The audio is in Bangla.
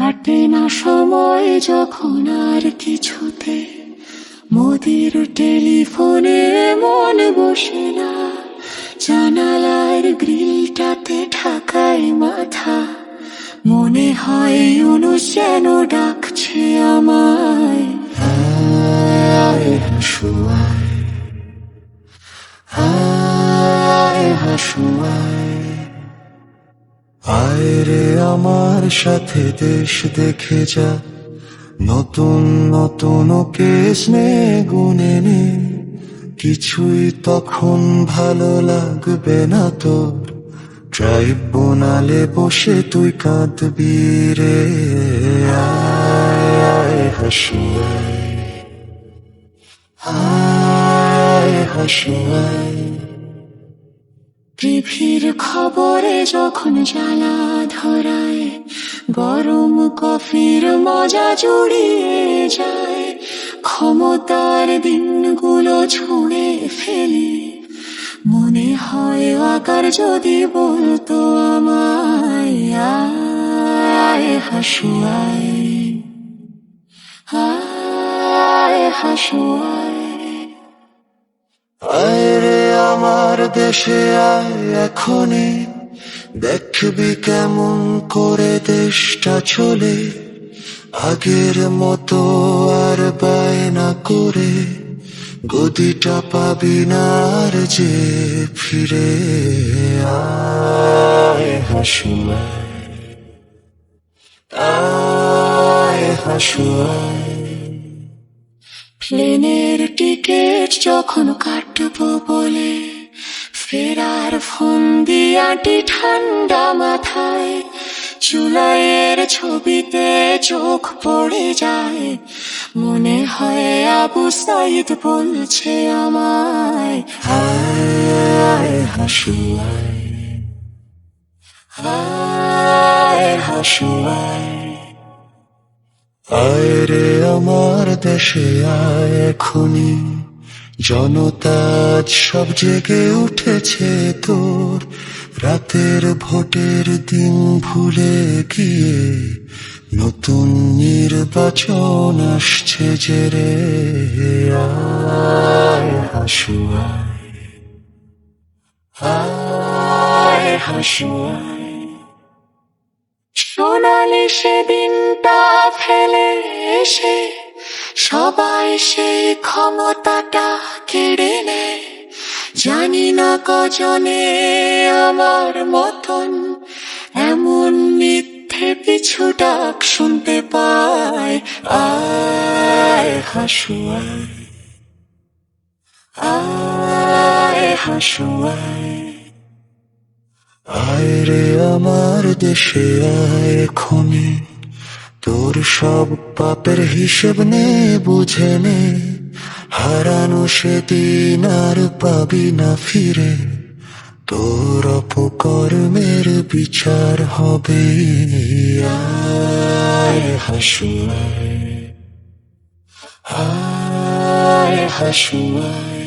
কাটে না সময় যখন আর কিছুতে। মোদির টেলিফোনে মন বসে না। জানালার গ্রিলটাতে ঠাকাই মাথা। মনে হয় অনুষ যেন ডাকছে আমায়। হাসুয়ায়। হাসুয়ায়। আয় রে আমার সাথে দেশ দেখে যা। নতুন নতুন কেস নে গুনে নে। কিছুই তখন ভালো লাগবে না তোর। ট্রাইব্যুনালে বসে তুই কাঁদবি রে। আয় আয় হাসুয়ায় আয়। হাসুয়ায় টিভির খবরে যখন জ্বালা ধরায়, গরম কফির মজা জুড়িয়ে যায়, ক্ষমতার দিনগুলো ছুঁড়ে ফেলি। মনে হয় আকার যদি বলতো আমায়, আয় হাসুয়ায় হাসুয়ায় দেশে আয় এখনই দেখবি কেমন করে দেশটা চলে। আগের মতো আর বায়না করে গদিটা পাবি না আর যে ফিরে আয় হাসুয়ায় আয়। হাসুয়ায় প্লেনের টিকিট যখন কাটবো বলে ফেরার ফোন দিয়াটি ঠান্ডা মাথায়, চুলাইয়ের ছবিতে চোখ পড়ে যায়। মনে হয় আবু সাইদ বলছে আমায় হাসুয়ায় আয় হাসুয়ায়। আয় রে আমার দেশে আয় এখনই। জনতা সব জেগে উঠেছে তোর। রাতের ভোটের দিন ভুলে গিয়ে নতুন নির্বাচন আসছে যে রে। হাসুয়ায় সোনালি সেদিনটা ফেলে এসে সবাই সেই ক্ষমতাটা কেড়ে নেয়। জানি না কজনে আমার মতন। এমন মিথ্যে পিছু ডাক শুনতে পায়। আয় হাসুয়ায় আয়। হাসুয়ায় আয় রে আমার দেশে, আয় এখনই। তোর সব পাপের হিসেব নে, বুঝে নে। হারানো সেদিন আর পাবি না ফিরে। তোর অপকর্মের বিচার হবে আয় হাসুয়ায়। আয় হাসুয়ায়।